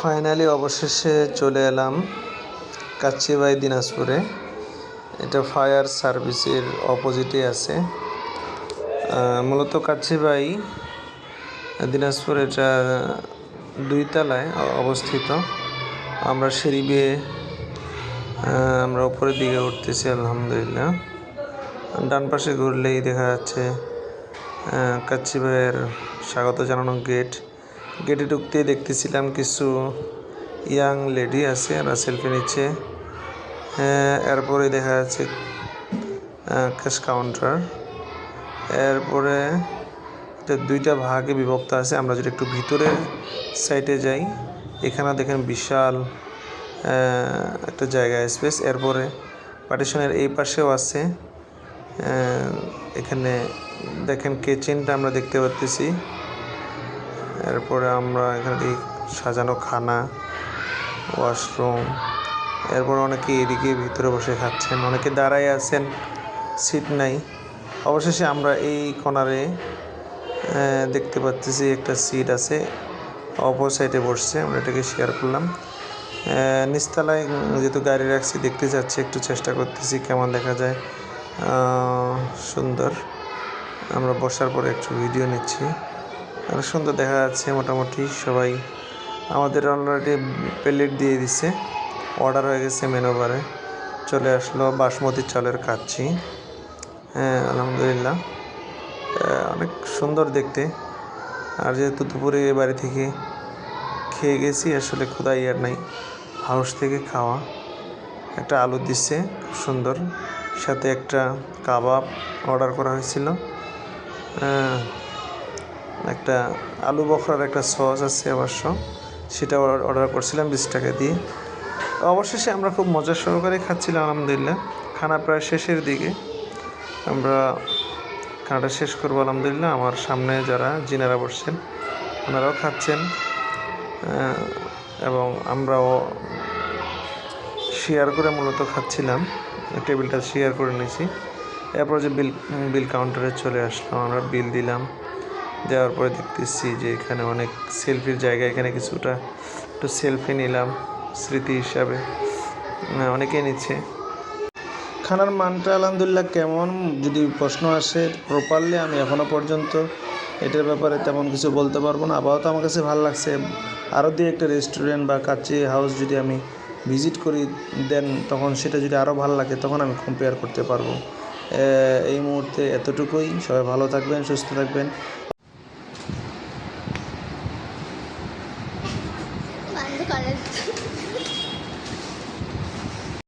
Finally অবশেষে চলে এলাম কাচ্চিবাই দিনাজপুরে। এটা ফায়ার সার্ভিসের অপোজিটে আছে। মূলত কাচ্চিবাই দিনাজপুর এটা দুই তলায় অবস্থিত। আমরা সিঁড়ি বেয়ে আমরা উপরের দিকে উঠতেছি, আলহামদুলিল্লাহ। ডান পাশে ঘুরলেই দেখা যাচ্ছে কাচ্চিবাইয়ের স্বাগত জানানো গেট। গেটে ঢুকতেই দেখতেছিলাম কিছু ইয়াং লেডি আছে ওরা সেলফি নিচ্ছে। হ্যাঁ, এরপরে দেখা যাচ্ছে ক্যাশ কাউন্টার এরপরে দুইটা ভাগে বিভক্ত আছে আমরা যদি একটু ভিতরে সাইডে যাই এখানে দেখেন বিশাল একটা জায়গা স্পেস এরপরে পার্টিশনের এই পাশেও আছে এখানে দেখেন কিচেনটা আমরা দেখতে পাচ্ছি এরপরে আমরা এখানে দেখি সাজানো খানা ওয়াশরুম এরপর অনেকে এদিকে ভিতরে বসে খাচ্ছেন অনেকে দাঁড়ায় আছেন সিট নাই। অবশেষে আমরা এই কর্নারে আহ, দেখতে পাচ্ছি একটা সিট আছে অপর সাইডে বসছে আমরা এটাকে শেয়ার করলাম। আহ, নিচতলায় যেহেতু গাড়ি রাখছি দেখতে যাচ্ছি একটু চেষ্টা করতেছি কেমন দেখা যায়। সুন্দর। আমরা বসার পরে একটু ভিডিও নিচ্ছি। আর সুন্দর দেখা যাচ্ছে মোটামুটি, সবাই আমাদের অলরেডি প্লেট দিয়ে দিছে। অর্ডার হয়ে গেছে মেনু বারে চলে আসলো বাসমতি চালের কাচ্ছি হ্যাঁ আলহামদুলিল্লাহ। অনেক সুন্দর দেখতে। আর যেহেতু দুপুরে বাড়ি থেকে খেয়ে গেছি, আসলে ক্ষুদাই আর নাই। হাউস থেকে খাওয়া। একটা আলু দিচ্ছে খুব সুন্দর। সাথে একটা কাবাব অর্ডার করা হয়েছিল। একটা আলু বখরার একটা সস আছে অবশ্য সেটা অর্ডার করছিলাম বিশ টাকা দিয়ে। অবশেষে আমরা খুব মজা সহকারে খাচ্ছিলাম, আলহামদুলিল্লাহ। খানা প্রায় শেষের দিকে। আমরা খানাটা শেষ করব, আলহামদুলিল্লাহ। আমার সামনে যারা জিনারা বসছেন, ওনারাও খাচ্ছেন এবং আমরাও শেয়ার করে মূলত খাচ্ছিলাম। টেবিলটা শেয়ার করে নিয়েছি। এরপর যে বিল বিল কাউন্টারে চলে আসলাম আমরা বিল দিলাম। দেওয়ার পরে দেখতেছি যে এখানে অনেক সেলফির জায়গা, এখানে কিছুটা একটু সেলফি নিলাম স্মৃতি হিসাবে। অনেকেই নিচ্ছে। খানার মানটা আলহামদুলিল্লাহ কেমন? যদি প্রশ্ন আসে প্রপারলি আমি এখনও পর্যন্ত এটার ব্যাপারে তেমন কিছু বলতে পারব না। আপাতত আমার কাছে ভালো লাগছে আরও দিয়ে একটা রেস্টুরেন্ট বা কাচ্চি হাউস যদি আমি ভিজিট করি দেন তখন সেটা যদি আরও ভালো লাগে, তখন আমি কম্পেয়ার করতে পারব। এই মুহূর্তে এতটুকুই। সবাই ভালো থাকবেন, সুস্থ থাকবেন। বন্ধ করে